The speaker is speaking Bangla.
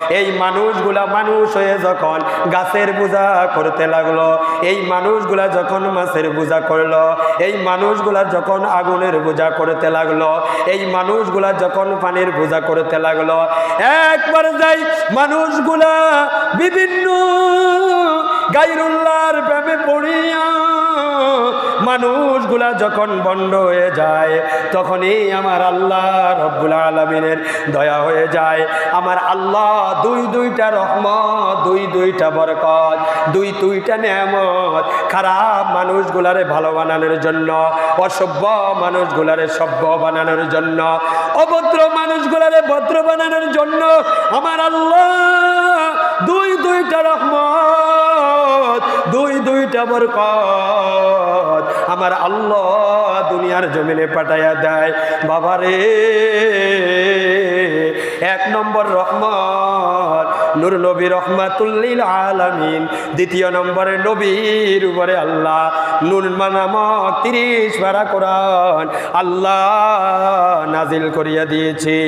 এই মানুষগুলা মানুষ হয়ে যখন গাছের বোঝা করতে লাগল, এই মানুষগুলা যখন মাছের বোঝা করল, এই মানুষগুলা যখন আগুনের বোঝা করতে লাগল, এই মানুষগুলা যখন পানির বোঝা করতে লাগল, একবার যাই মানুষগুলা বিভিন্ন গাইরুল্লাহর প্রেমে পড়িয়া মানুষগুলা যখন বন্ধ হয়ে যায়, তখনই আমার আল্লাহ রব্বুল আলমিনের দয়া হয়ে যায়। আমার আল্লাহ দুই দুইটা রহমত, দুই দুইটা বরকত, দুই দুইটা নেমত খারাপ মানুষগুলারে ভালো বানানোর জন্য, অসভ্য মানুষগুলারে সভ্য বানানোর জন্য, অভদ্র মানুষগুলারে ভদ্র বানানোর জন্য আমার আল্লাহ দুই দুইটা রহমত, দুই দুইটা বরকত। দুনিয়ার জমিনে পাঠাইয়া দেয়। বাবারে, এক নম্বর রহমত, নূর নবী রহমাতুল্লিল আলামিন। দ্বিতীয় নম্বরে নবীর উপরে আল্লাহ নুর নামক তিরিশ পারা কোরআন আল্লাহ নাজিল করিয়া দিয়েছে।